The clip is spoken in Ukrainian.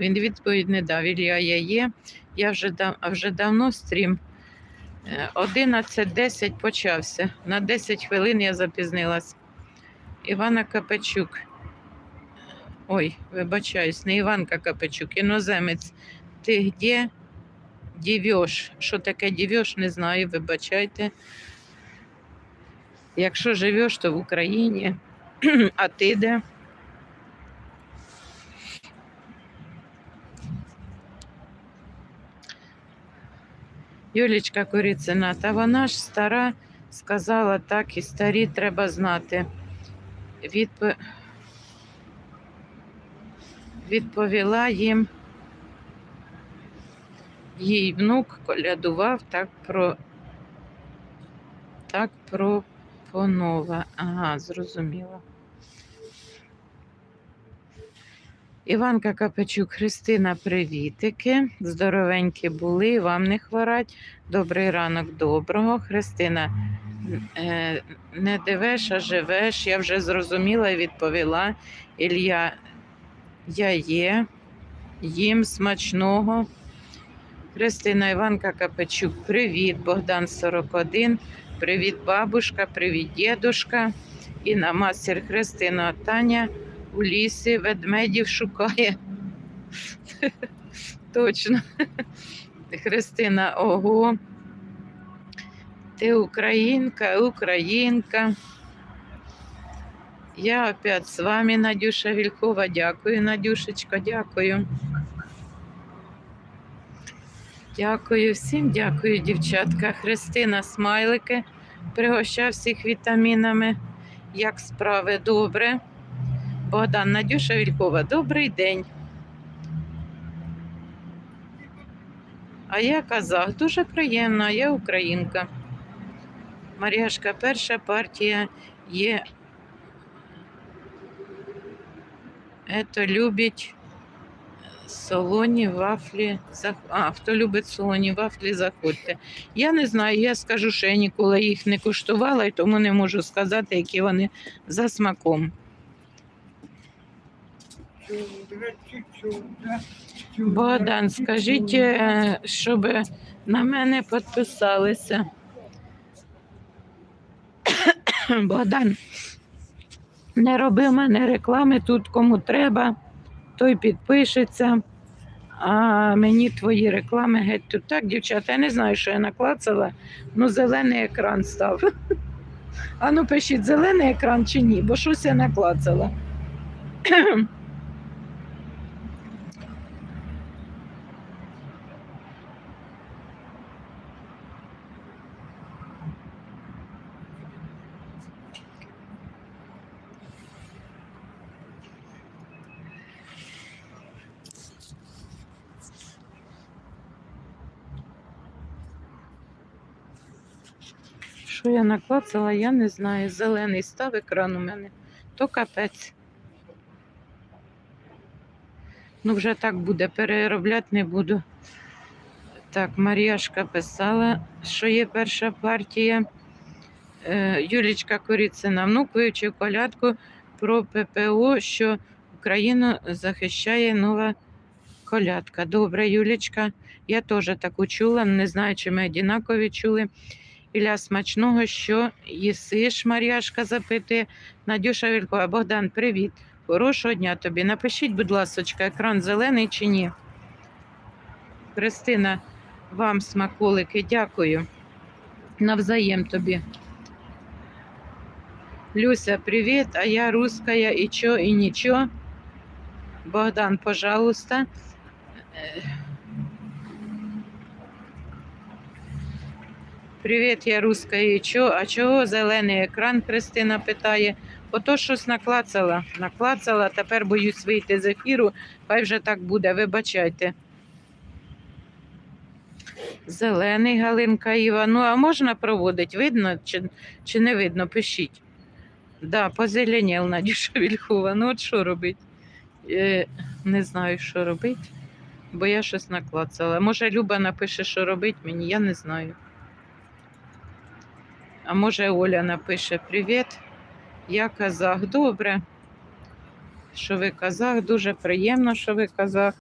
Він відповідь не дав. Ілля, я є. Я вже, дав, а вже давно стрім. Е, 11.10 почався. На 10 хвилин я запізнилась. Івана Капечук. Ой, вибачаюсь, не Іванка Капечук, іноземець. Ти де дівеш? Що таке дівеш, не знаю, вибачайте. Якщо живеш, то в Україні. А ти де? Юлічка Коріцина, та вона ж стара, сказала так, і старі треба знати. Відп... Відповіла їм, їй внук колядував так про так пропонова. Ага, зрозуміло. Іванка Капечук, Христина, привітики. Здоровенькі були, вам не хворать. Добрий ранок, доброго. Христина, е, не дивеш, а живеш. Я вже зрозуміла і відповіла. Ілля, я є, їм смачного. Христина Іванка Капечук, привіт, Богдан 41. Привіт, бабушка, привіт, дідушка. І на мастер Христина Таня у лісі ведмедів шукає. Точно. Христина, ого. Ти українка, українка. Я опять з вами, Надюша Вількова. Дякую, Надюшечка, дякую. Дякую всім, дякую, дівчатка. Христина Смайлики. Пригощав всіх вітамінами. Як справи добре. Богдан Надюша Вількова, добрий день. А я казах, дуже приємно, я українка. Маріашка, перша партія є. Ето любить солоні вафлі. А, хто любить солоні вафлі, заходьте. Я не знаю, я скажу, що я ніколи їх не куштувала, і тому не можу сказати, які вони за смаком. Богдан, скажіть, е, щоб на мене підписалися. Богдан, не роби мене реклами тут, кому треба, той підпишеться. А мені твої реклами геть тут. Так, дівчата, я не знаю, що я наклацала, ну зелений екран став. А ну пишіть, зелений екран чи ні, бо щось я наклацала. Що я наклацала, я не знаю. Зелений став екран у мене, то капець. Ну, вже так буде, переробляти не буду. Так, Маріашка писала, що є перша партія. Е, Юлічка Коріцина, внук вивчив колядку про ППО, що Україну захищає нова колядка. Добре, Юлічка. Я теж таку чула, не знаю, чи ми однакові чули. Ілля смачного, що їсиш, Мар'яшка запитує. Надюша Вількова, Богдан, привіт. Хорошого дня тобі. Напишіть, будь ласка, екран зелений чи ні. Христина, вам смаколики, дякую. Навзаєм тобі. Люся, привіт, а я русская, і чо, і нічого. Богдан, пожалуйста. Привіт, я руска і чо? А чого зелений екран? Христина питає. Ото щось наклацала. Наклацала, тепер боюсь вийти з ефіру. Хай вже так буде, вибачайте. Зелений Галинка Іва. Ну, а можна проводити? Видно чи, чи не видно? Пишіть. Да, позеленіл Надюша Вільхова. Ну, от що робить? Е, не знаю, що робити, бо я щось наклацала. Може, Люба напише, що робить мені, я не знаю. А може Оля напише Привіт, я казах. Добре, що ви казах, дуже приємно, що ви казах.